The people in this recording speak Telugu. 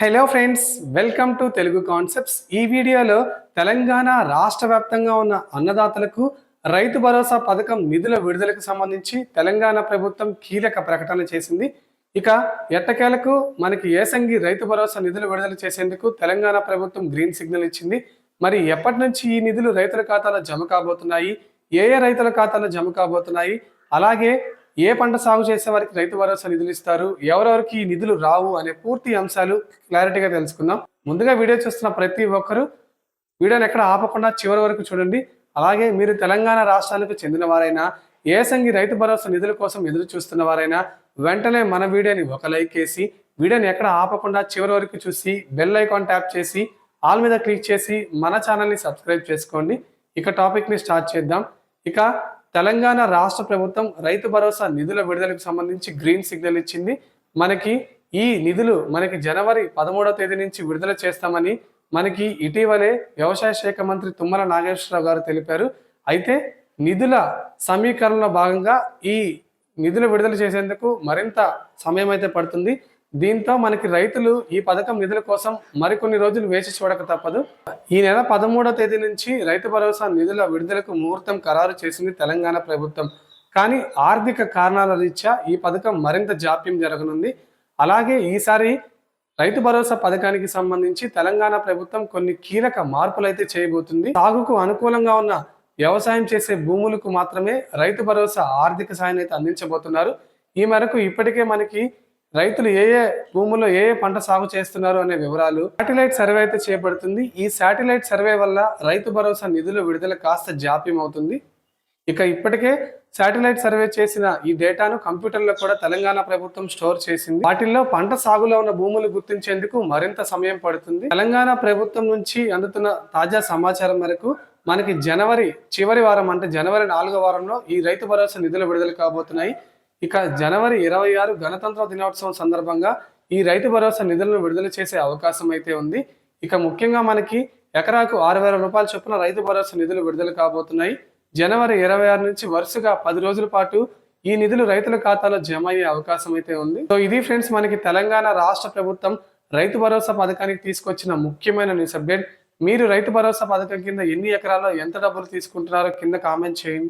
Hello friends welcome to Telugu concepts ఈ వీడియోలో తెలంగాణ రాష్ట్ర వ్యాప్తంగా ఉన్న అన్నదాతలకు రైతు భరోసా పథకం నిధుల విడుదలకు సంబంధించి తెలంగాణ ప్రభుత్వం కీలక ప్రకటన చేసింది. ఇక ఎట్టకేలకు మనకి ఏసంగి రైతు భరోసా నిధులు విడుదల చేసేందుకు తెలంగాణ ప్రభుత్వం గ్రీన్ సిగ్నల్ ఇచ్చింది. మరి ఎప్పటి నుంచి ఈ నిధులు రైతుల ఖాతాలో జమ కాబోతున్నాయి? ఏ ఏ రైతుల ఖాతాలో జమ కాబోతున్నాయి? అలాగే ఏ పంట సాగు చేసే వారికి రైతు భరోసా నిధులు ఇస్తారు? ఎవరెవరికి ఈ నిధులు రావు అనే పూర్తి అంశాలు క్లారిటీగా తెలుసుకుందాం. ముందుగా వీడియో చూస్తున్న ప్రతి ఒక్కరూ వీడియోని ఎక్కడ ఆపకుండా చివరి వరకు చూడండి. అలాగే మీరు తెలంగాణ రాష్ట్రానికి చెందిన వారైనా ఏసంగి రైతు భరోసా నిధుల కోసం ఎదురు చూస్తున్న వారైనా వెంటనే మన వీడియోని ఒక లైక్ వేసి వీడియోని ఎక్కడ ఆపకుండా చివరి వరకు చూసి బెల్ ఐకాన్ ట్యాప్ చేసి ఆల్ మీద క్లిక్ చేసి మన ఛానల్ని సబ్స్క్రైబ్ చేసుకోండి. ఇక టాపిక్ని స్టార్ట్ చేద్దాం. ఇక తెలంగాణ రాష్ట్ర ప్రభుత్వం రైతు భరోసా నిధుల విడుదలకు సంబంధించి గ్రీన్ సిగ్నల్ ఇచ్చింది. మనకి ఈ నిధులు మనకి జనవరి పదమూడవ తేదీ నుంచి విడుదల చేస్తామని మనకి ఇటీవలే వ్యవసాయ శాఖ మంత్రి తుమ్మల నాగేశ్వరరావు గారు తెలిపారు. అయితే నిధుల సమీకరణలో భాగంగా ఈ నిధులు విడుదల చేసేందుకు మరింత సమయం అయితే పడుతుంది. దీంతో మనకి రైతులు ఈ పథకం నిధుల కోసం మరికొన్ని రోజులు వేచి చూడక తప్పదు. ఈ నెల పదమూడో తేదీ నుంచి రైతు భరోసా నిధుల విడుదలకు ముహూర్తం ఖరారు చేసింది తెలంగాణ ప్రభుత్వం. కానీ ఆర్థిక కారణాల రీత్యా ఈ పథకం మరింత జాప్యం జరగనుంది. అలాగే ఈసారి రైతు భరోసా పథకానికి సంబంధించి తెలంగాణ ప్రభుత్వం కొన్ని కీలక మార్పులు అయితే చేయబోతుంది. సాగుకు అనుకూలంగా ఉన్న వ్యవసాయం చేసే భూములకు మాత్రమే రైతు భరోసా ఆర్థిక సాయం అయితే అందించబోతున్నారు. ఈ మేరకు ఇప్పటికే మనకి రైతులు ఏ ఏ భూముల్లో ఏ ఏ పంట సాగు చేస్తున్నారు అనే వివరాలు శాటిలైట్ సర్వే అయితే చేపడుతుంది. ఈ శాటిలైట్ సర్వే వల్ల రైతు భరోసా నిధుల విడుదల కాస్త జాప్యం అవుతుంది ఇక ఇప్పటికే శాటిలైట్ సర్వే చేసిన ఈ డేటాను కంప్యూటర్లో కూడా తెలంగాణ ప్రభుత్వం స్టోర్ చేసింది. వాటిల్లో పంట సాగులో ఉన్న భూములు గుర్తించేందుకు మరింత సమయం పడుతుంది. తెలంగాణ ప్రభుత్వం నుంచి అందుతున్న తాజా సమాచారం మేరకు మనకి జనవరి చివరి వారం అంటే జనవరి నాలుగో వారంలో ఈ రైతు భరోసా నిధులు విడుదల కాబోతున్నాయి. ఇక జనవరి ఇరవై ఆరు గణతంత్ర దినోత్సవం సందర్భంగా ఈ రైతు భరోసా నిధులను విడుదల చేసే అవకాశం అయితే ఉంది. ఇక ముఖ్యంగా మనకి ఎకరాకు ఆరు వేల రూపాయల చొప్పున రైతు భరోసా నిధులు విడుదల కాబోతున్నాయి. జనవరి ఇరవై ఆరు నుంచి వరుసగా పది రోజుల పాటు ఈ నిధులు రైతుల ఖాతాలో జమ అయ్యే అవకాశం అయితే ఉంది. సో ఇది ఫ్రెండ్స్ మనకి తెలంగాణ రాష్ట్ర ప్రభుత్వం రైతు భరోసా పథకానికి తీసుకొచ్చిన ముఖ్యమైన న్యూస్ అప్డేట్ మీరు రైతు భరోసా పథకం కింద ఎన్ని ఎకరాల్లో ఎంత డబ్బులు తీసుకుంటున్నారో కింద కామెంట్ చేయండి.